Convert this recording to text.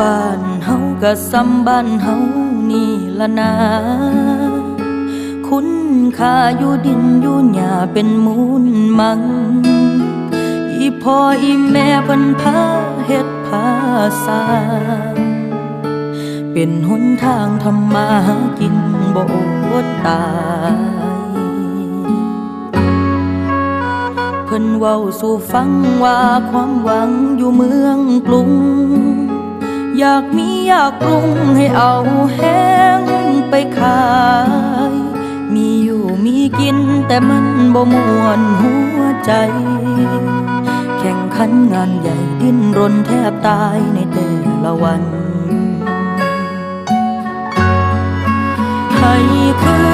บ้านเฮาก็สำบ้านเฮานี่ละนาคุณค่าอยู่ดินอยู่หญ้าเป็นมูลมัง อีพ่ออีแม่เพิ่นพาเฮ็ดพาสร้างเป็นหนทางทำมาหากินบ่อดตายเพิ่นเว้าสู่ฟังว่าความหวังอยู่เมืองกรุง อยากมีอยากปรุงให้เอาแห้งไปขาย มีอยู่มีกินแต่มันบ่มวนหัวใจ แข่งขันงานใหญ่ดิ้นรนแทบตายในแต่ละวันให้คือ